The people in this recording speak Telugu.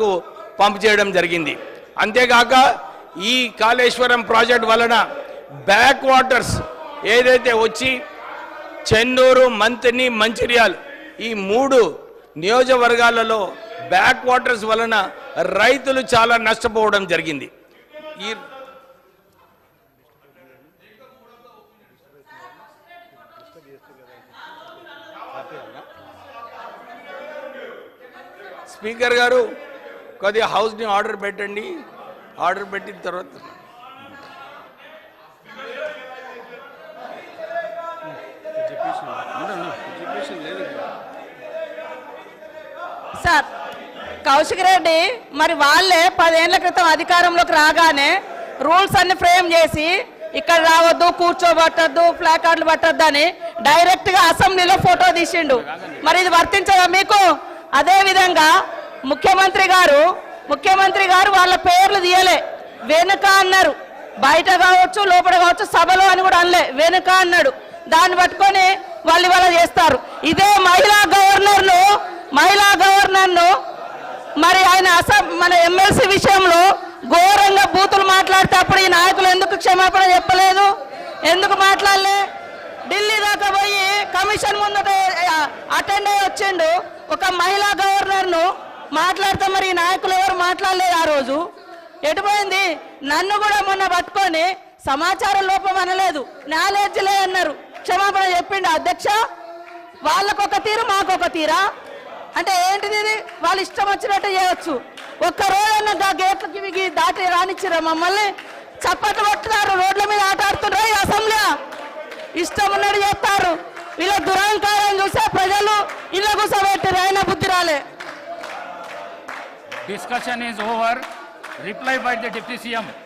కు పంప్ చేయడం జరిగింది. అంతేకాక ఈ కాళేశ్వరం ప్రాజెక్ట్ వలన బ్యాక్ వాటర్స్ ఏదైతే వచ్చి చెన్నూరు మంతిని మంచిర్యాల్ ఈ మూడు నియోజకవర్గాలలో బ్యాక్ వాటర్స్ వలన రైతులు చాలా నష్టపోవడం జరిగింది. ఈ స్పీకర్ గారు కొద్దిగా హౌస్ని ఆర్డర్ పెట్టండి. ఆర్డర్ పెట్టిన తర్వాత. సార్ కౌశిక్ రెడ్డి మరి వాళ్ళే పదేళ్ళ క్రితం అధికారంలోకి రాగానే రూల్స్ అన్ని ఫ్రేమ్ చేసి ఇక్కడ రావద్దు కూర్చోబట్టద్దు ప్లాకార్డులు పట్టద్దు అని డైరెక్ట్గా అసెంబ్లీలో ఫోటో తీసిండు. మరి ఇది వర్తించదా మీకు? అదే విధంగా ముఖ్యమంత్రి గారు ముఖ్యమంత్రి గారు వాళ్ళ పేర్లు తీయలే. వెనుక అన్నారు. బయట కావచ్చు లోపల కావచ్చు సభలో అని కూడా అనలే. వెనుక అన్నాడు. దాన్ని పట్టుకొని వాళ్ళు ఇవాళ చేస్తారు. ఇదే మహిళా గవర్నర్ను మహిళా గవర్నర్ను మరి ఆయన అస మన ఎమ్మెల్సీ విషయంలో ఘోరంగా బూతులు మాట్లాడితే అప్పుడు ఈ నాయకులు ఎందుకు క్షమాపణ చెప్పలేదు? ఎందుకు మాట్లాడలే? ఢిల్లీ దాకా పోయి కమిషన్ ముందట అటెండ్ అయ్యి వచ్చిండు. ఒక మహిళా గవర్నర్ను మాట్లాడితే మరి ఈ నాయకులు ఎవరు మాట్లాడలేదు ఆ రోజు. ఎటుపోయింది? నన్ను కూడా మొన్న పట్టుకొని సమాచారం లోపం అనలేదు. నాలెడ్జ్ లే అన్నారు. క్షమాపణ చెప్పిండు అధ్యక్ష. వాళ్ళకొక తీరు మాకొక తీరా? అంటే ఏంటిది ఇది? వాళ్ళు ఇష్టం వచ్చినట్టు చేయొచ్చు. ఒక్క రోజన్నా గా గేట్లకి విగి దాటి రానిచ్చిరా మమ్మల్ని? చప్పట్లు కొట్టున్నారు రోడ్ల మీద ఆటాడుతున్నారు ఈ అసెంబ్లీ! ఇష్టం ఉన్నట్టు చేస్తారు. వీళ్ళ దురహంకారం చూసే ప్రజలు ఇళ్ళ కూసబెట్టారు అయినా బుద్ధి రాలే. Discussion is over. Reply by the Deputy CM.